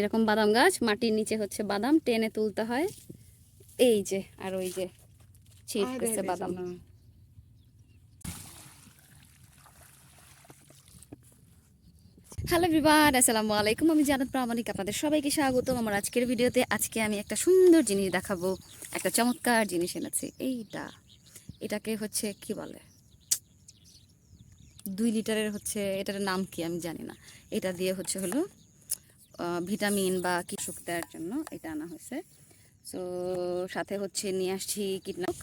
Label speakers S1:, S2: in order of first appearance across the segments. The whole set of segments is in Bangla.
S1: এরকম বাদাম গাছ মাটির নিচে হচ্ছে বাদাম টেনে তুলতে হয়। এই যে আর ওই যে ছিটতেছে বাদাম। হ্যালো বিবার আসসালামু আলাইকুম। আমি জানাত প্রামাণিক আপনাদের সবাইকে স্বাগতম। আমার আজকের ভিডিওতে আজকে আমি একটা সুন্দর জিনিস দেখাবো একটা চমৎকার জিনিস এনেছি। এইটা এটাকে হচ্ছে কি বলে? দুই লিটারের হচ্ছে এটার নাম কি আমি জানি না। এটা দিয়ে হচ্ছে হলো ভিটামিন বা কিছু দেওয়ার জন্য এটা আনা হয়েছে। সো সাথে হচ্ছে নিয়ে আসছি কীটনাশক।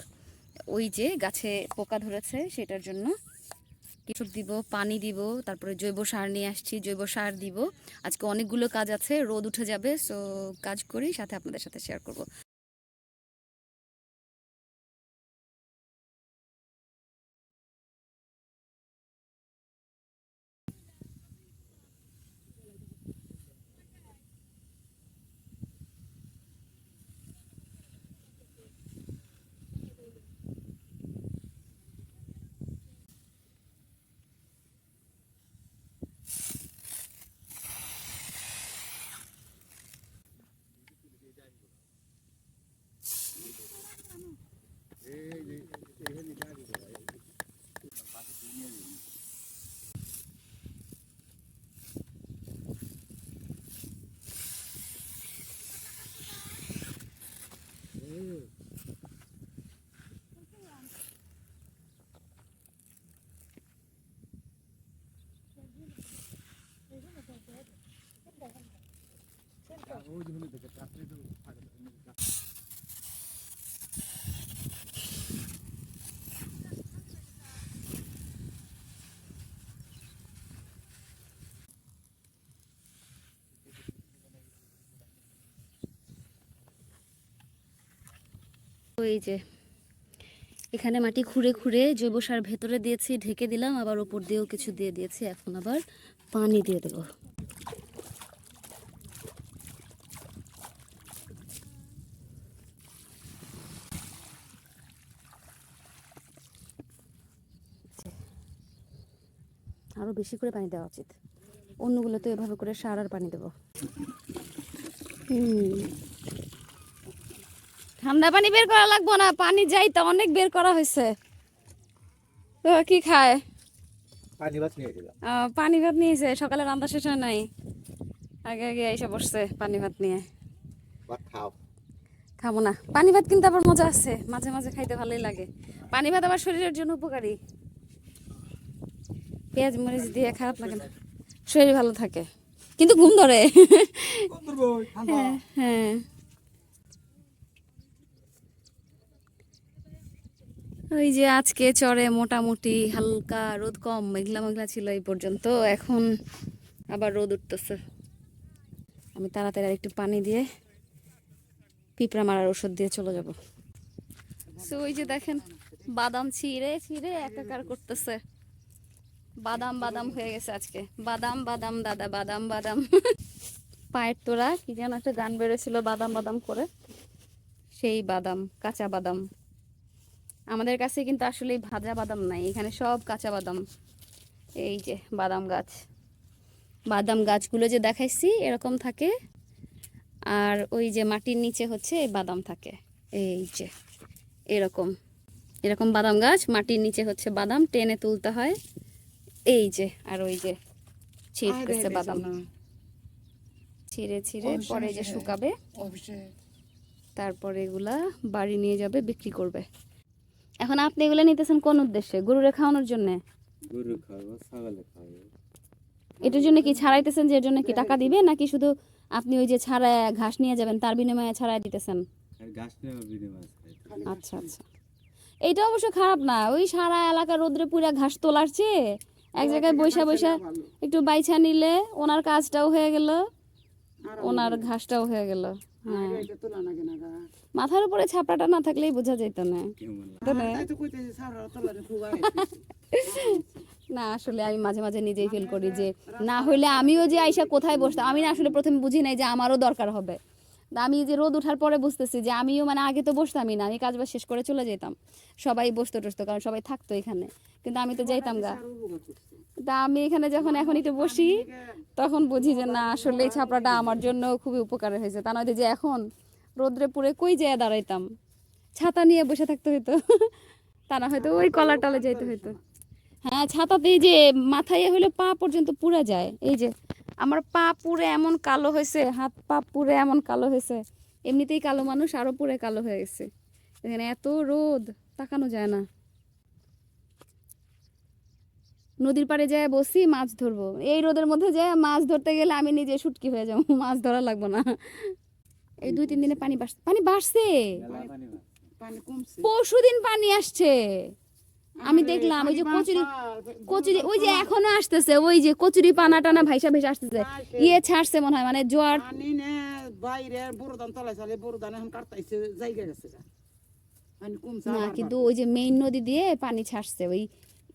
S1: ওই যে গাছে পোকা ধরেছে, সেটার জন্য কিছু দিব, পানি দিব, তারপরে জৈব সার নিয়ে আসছি, জৈব সার দিব। আজকে অনেকগুলো কাজ আছে, রোদ উঠে যাবে সো কাজ করি, সাথে আপনাদের সাথে শেয়ার করব তো এই যে, এখানে মাটি খুঁড়ে খুঁড়ে জৈব সার ভেতরে দিয়েছি, ঢেকে দিলাম, আবার ওপর দিয়েও কিছু দিয়ে দিয়েছি, এখন আবার পানি দিয়ে দেবো। আরও বেশি করে পানি দেওয়া উচিত। অন্যগুলো তো এভাবে করে সার আর পানি দেবো। হুম। ঠান্ডা পানি বের করা লাগবো না পানি যাই তো অনেক বের করা হয়েছে। তো কি খায়?
S2: পানি ভাত নিয়ে
S1: পানি ভাত নিয়েছে সকালে রান্না শেষ হয় নাই। আগে আগে এসে বসছে পানি ভাত নিয়ে।
S2: খাও।
S1: খাব না। পানি ভাত কিন্তু আবার মজা আছে মাঝে মাঝে খাইতে ভালোই লাগে। পানি ভাত আবার শরীরের জন্য উপকারী। পেঁয়াজ মরিচ দিয়ে খারাপ লাগে না। শরীর ভালো থাকে। কিন্তু ঘুম ধরে। হ্যাঁ হ্যাঁ। ওই যে আজকে চরে মোটামুটি হালকা রোদ কম মেঘলা মেঘলা ছিল এই পর্যন্ত। এখন আবার রোদ উঠতেছে। আমি তাড়াতাড়ি আর একটু পানি দিয়ে পিঁপড়া মারার ওষুধ দিয়ে চলে যাব। সো ওই যে দেখেন বাদাম ছিঁড়ে ছিঁড়ে একাকার করতেছে। বাদাম বাদাম হয়ে গেছে আজকে। বাদাম বাদাম, দাদা, বাদাম বাদাম। পায়ের তোরা কি যেন একটা গান বেরোছিল বাদাম বাদাম করে। সেই বাদাম, কাঁচা বাদাম। আমাদের কাছে কিন্তু আসলে ভাজা বাদাম নাই, এখানে সব কাঁচা বাদাম। এই যে বাদাম গাছ। বাদাম গাছগুলো যে দেখাইছি, এরকম থাকে। আর ওই যে মাটির নিচে হচ্ছে বাদাম থাকে। এই যে, এরকম। এরকম বাদাম গাছ, মাটির নিচে হচ্ছে বাদাম, টেনে তুলতে হয়। এই যে আর ওই যে ছিটতেছে বাদাম। ছিঁড়ে ছিঁড়ে পরে যে শুকাবে তারপরে এগুলা বাড়ি নিয়ে যাবে বিক্রি করবে। এখন আপনি এগুলো নিতেছেন কোন উদ্দেশ্যে? গরুরে খাওয়ানোর জন্য?
S2: গরু খাব ছাগলে খাব
S1: এটার জন্য কি ছাড়াইতেছেন যে এর জন্য কি টাকা দিবে নাকি শুধু আপনি ওই যে ছাড়ায় ঘাস নিয়ে যাবেন তার বিনিময়ে ছাড়াই দিতেছেন আচ্ছা আচ্ছা। এইটা অবশ্য খারাপ না ওই সারা এলাকা রোদ্রে পুরা ঘাস তোলার চেয়ে এক জায়গায় বৈশা বৈশা একটু বাইছা নিলে ওনার কাজটাও হয়ে গেল ওনার ঘাসটাও হয়ে গেল হ্যাঁ। মাথার উপরে ছাপড়াটা না থাকলেই বোঝা যেত না। না। না আসলে আমি মাঝে মাঝে নিজেই ফিল করি যে না হইলে আমিও যে আইসা কোথায় বসতাম আমি না আসলে প্রথমে বুঝি নাই যে আমারও দরকার হবে। আমি যে রোদ ওঠার পরে বুঝতেছি যে আমিও মানে আগে তো বসতামই না আমি কাজ বাজ শেষ করে চলে যেতাম। সবাই বসতো টসতো কারণ সবাই থাকতো এখানে। কিন্তু আমি তো যাইতাম গা। তা আমি এখানে যখন এখন একটু বসি তখন বুঝি যে না আসলে এই ছাপড়াটা আমার জন্য খুবই উপকার হয়েছে। তা নয় যে এখন রোদ্রে পুরে কই যেয়ে দাঁড়াইতাম? ছাতা নিয়ে বসে থাকতে হইতো। তা না হয়তো ওই কলার টালে যাইতে হইতো হ্যাঁ ছাতাতে এই যে মাথায় হলে পা পর্যন্ত পুড়ে যায়। এই যে আমার পা পুরে এমন কালো হয়েছে হাত পা পুরে এমন কালো হয়েছে এমনিতেই কালো মানুষ আরও পুরে কালো হয়ে গেছে। এখানে এত রোদ তাকানো যায় না। নদীর পাড়ে যায় বসি মাছ ধরবো। এই রোদের মধ্যে যায় মাছ ধরতে গেলে আমি নিজে শুটকি হয়ে যাব মাছ ধরা লাগবো না। এই দুই তিন দিনে পানি বাড়ছে পানি বাড়ছে।
S2: মেলা পানি
S3: কমছে।
S1: পরশু দিন পানি আসছে। আমি দেখলাম ওই যে কচুরি কচুরি ওই যে এখনও আসতেছে ওই যে কচুরি পানা টানা ভাইসা ভাইসা আসতেছে। ইয়ে ছাড়ছে মনে হয় মানে জোয়ার।
S3: বাইরে বড়দান তলায় চালে বড়দান এখন কাটতাইছে জায়গা গেছে
S1: না কিন্তু ওই যে মেইন নদী দিয়ে পানি ছাড়ছে ওই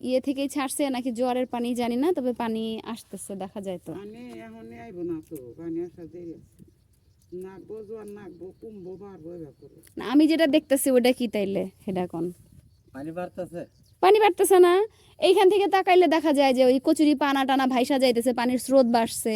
S1: ইয়ে থেকেই ছাড়ছে নাকি জোয়ারের পানি জানি না তবে পানি আসতেছে দেখা যায় তো।
S3: এখন আইব না তো পানি আসা দেরি নাকবো জোয়ার নাকবো কমবো বাড়বো
S1: না, আমি যেটা দেখতেছি ওটা কি তাইলে সেটা কোন
S2: পানি বাড়তেছে।
S1: পানি বাড়তেছে না। এইখান থেকে তাকাইলে দেখা যায় যে ওই কচুরি পানা টানা ভাইসা যাইতেছে, পানির স্রোত বাড়ছে।